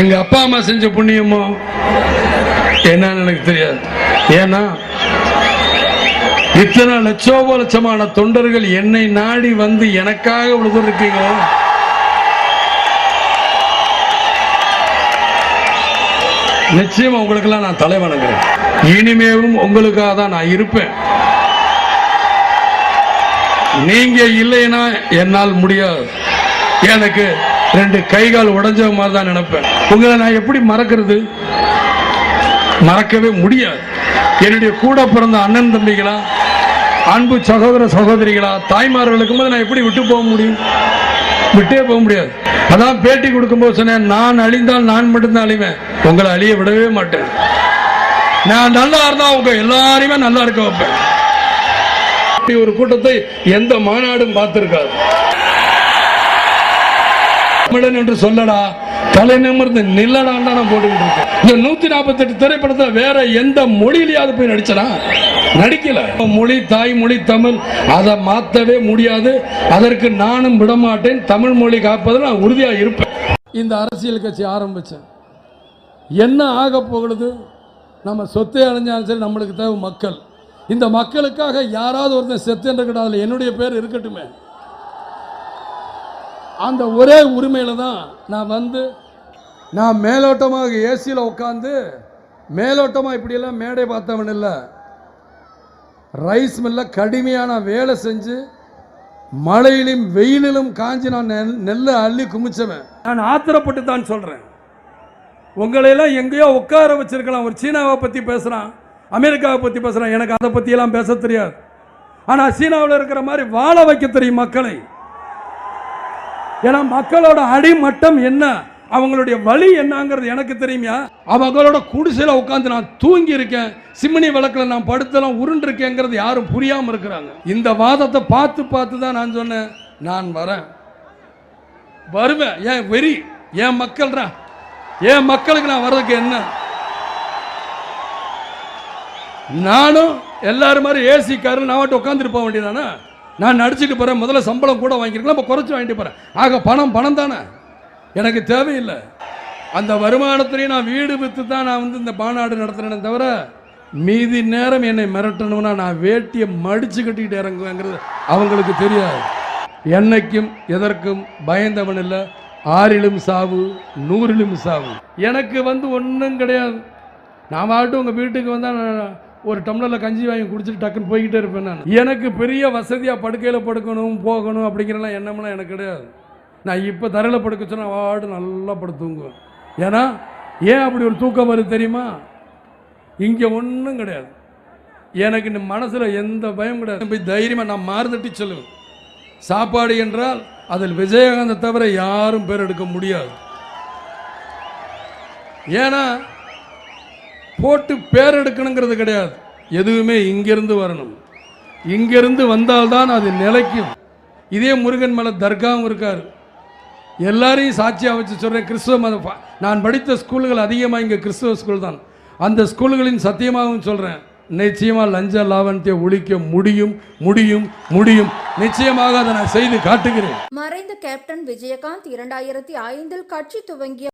எங்க அப்பா அம்மா செஞ்ச புண்ணியமோ? என்னன்னு எனக்கு தெரியாது. ஏன்னா இத்தனை லட்சோப லட்சமான தொண்டர்கள் என்னை நாடி வந்து எனக்காக இவ்வளவு தூரம் நிச்சயம் உங்களுக்கெல்லாம் நான் தலை வணங்குறேன். இனிமேவும் உங்களுக்காக தான் நான் இருப்பேன். நீங்க இல்லைன்னா என்னால் முடியாது. எனக்கு ரெண்டு கைகால் உடஞ்ச மாதிரி தான் நினைப்பேன். உங்களை நான் எப்படி மறக்கிறது? மறக்கவே முடியாது. என்னுடைய கூட பிறந்த அண்ணன் தம்பிகளா அன்பு சகோதர சகோதரிகளா தாய்மார்களுக்கும் போது நான் எப்படி விட்டு போக முடியும்? விட்டே போக முடியாது. அதான் பேட்டி கொடுக்கும்போது சொன்னேன் நான் அழிந்தால் நான் மட்டும்தான் அழிவேன். உங்களை அழிய விடவே மாட்டேன். நான் நல்லா இருந்தா உங்க எல்லாரையுமே நல்லா இருக்க வைப்பேன். ஒரு கூட்டத்தை எந்த மாநாடும் பார்த்திருக்காது. தமிழன் என்று சொல்லடா. தலை நிமிர்ந்து நில்லடான்னு தான் நான் போட்டுக்கிட்டு இருக்கேன். இந்த நூத்தி நாற்பத்தி எட்டு திரைப்படத்துல வேற எந்த மொழியிலையாவது போய் நடிச்சனா? நடிக்கல. மொழி தாய்மொழி தமிழ் அதை மாத்தவே முடியாது. அதற்கு நானும் விடமாட்டேன். தமிழ் மொழி காப்பதில் நான் உறுதியா இருப்பேன். இந்த அரசியல் கட்சி ஆரம்பிச்சேன் என்ன ஆக போகிறது நம்ம சொத்தை அடைஞ்சாலும் சரி நம்மளுக்கு தேவை மக்கள். இந்த மக்களுக்காக யாராவது ஒருத்தன் செத்து இருக்கட்டும் அதில் என்னுடைய பேர் இருக்கட்டுமே. அந்த ஒரே உரிமையில் தான் நான் வந்து நான் மேலோட்டமாக ஏசியில் உட்காந்து மேலோட்டமாக இப்படியெல்லாம் மேடை பார்த்தவன் இல்லை. ரைஸ் மில்ல கடுமையான வேலை செஞ்சு மழையிலும் வெயிலிலும் காஞ்சி நான் நெல் நெல்லை அள்ளி குமிச்சவன். நான் ஆத்திரப்பட்டு தான் சொல்கிறேன் உங்களையெல்லாம் எங்கேயோ உட்கார வச்சிருக்கலாம். ஒரு சீனாவை பற்றி பேசுகிறான் அமெரிக்காவை பற்றி பேசுகிறான் எனக்கு அதை பற்றியெல்லாம் பேச தெரியாது. ஆனால் சீனாவில் இருக்கிற மாதிரி வாழ வைக்க தெரியும் மக்களை. ஏன்னா மக்களோட அடிமட்டம் என்ன? அவங்களுடைய வழி என்னங்கிறது எனக்கு தெரியுமா அவங்களோட குடிசையில் உட்காந்து நான் தூங்கி இருக்கேன் சிம்னி விளக்கில் நான் படுத்தலாம் உருண்டிருக்கேங்கிறது யாரும் புரியாமல் இருக்கிறாங்க. இந்த வாதத்தை பார்த்து பார்த்து தான் நான் சொன்னேன். நான் வரேன். வருவேன். ஏன் வெறி? ஏன் மக்கள்ரா? ஏன் மக்களுக்கு நான் வர்றதுக்கு என்ன? நானும் எல்லாரும் மாதிரி ஏசி காரில் நான் மட்டும் உட்காந்துட்டு போக வேண்டியதானே நான் நடிச்சுட்டு போகிறேன் முதல்ல சம்பளம் கூட வாங்கியிருக்கலாம் இப்போ குறைச்சி வாங்கிட்டு போகிறேன் ஆக பணம் பணம் தானே. எனக்கு தேவையில்லை. அந்த வருமானத்திலையும் நான் வீடு விற்று தான் நான் வந்து இந்த மாநாடு நடத்துகிறேனே தவிர மீதி நேரம் என்னை மிரட்டணும்னா நான் வேட்டியை மடித்து கட்டிக்கிட்டு இறங்குவேங்கிறது அவங்களுக்கு தெரியாது. என்னைக்கும் எதற்கும் பயந்தவன் இல்லை. ஆறிலும் சாவு நூறிலும் சாவு. எனக்கு வந்து ஒன்றும் கிடையாது. நான் வாட்டும் உங்கள் வீட்டுக்கு வந்தால் நான் ஒரு டம்ளரில் கஞ்சி வாங்கி குடிச்சிட்டு டக்குன்னு போய்கிட்டே இருப்பேன் நான். எனக்கு பெரிய வசதியாக படுக்கையில் படுக்கணும் போகணும் அப்படிங்கிறலாம் எண்ணம்லாம் எனக்கு கிடையாது. நான் இப்போ தரையில் படுக்க சொன்னால் வாடு நல்லா படுத்துங்குவேன் ஏன்னா ஏன் அப்படி ஒரு தூக்கம் வருது தெரியுமா? இங்கே ஒன்றும் கிடையாது. எனக்கு இந்த மனசில் எந்த பயம் கிடையாது. போய் தைரியமாக நான் மாறுதட்டி சொல்லுவேன். சாப்பாடு என்றால் அதில் விஜயகாந்தை தவிர யாரும் பேர் எடுக்க முடியாது. ஏன்னா போட்டு பேர் எடுக்கணுங்கிறது கிடையாது. எதுவுமே இங்கிருந்து வரணும். இங்கிருந்து வந்தால்தான் அது நிலைக்கும். இதே முருகன் மேலே தர்காவும் இருக்கார். எல்லாரையும் சாட்சியாக வச்சு சொல்கிறேன் கிறிஸ்துவ மத நான் படித்த ஸ்கூல்கள் அதிகமாக இங்கே கிறிஸ்துவ ஸ்கூல் தான். அந்த ஸ்கூல்களின் சத்தியமாகவும் சொல்கிறேன் நிச்சயமாக லஞ்ச லாவணத்தை ஒழிக்க முடியும் முடியும் முடியும். நிச்சயமாக அதை நான் செய்து காட்டுகிறேன். மறைந்த கேப்டன் விஜயகாந்த் இரண்டாயிரத்தி ஐந்தில் கட்சி துவங்கிய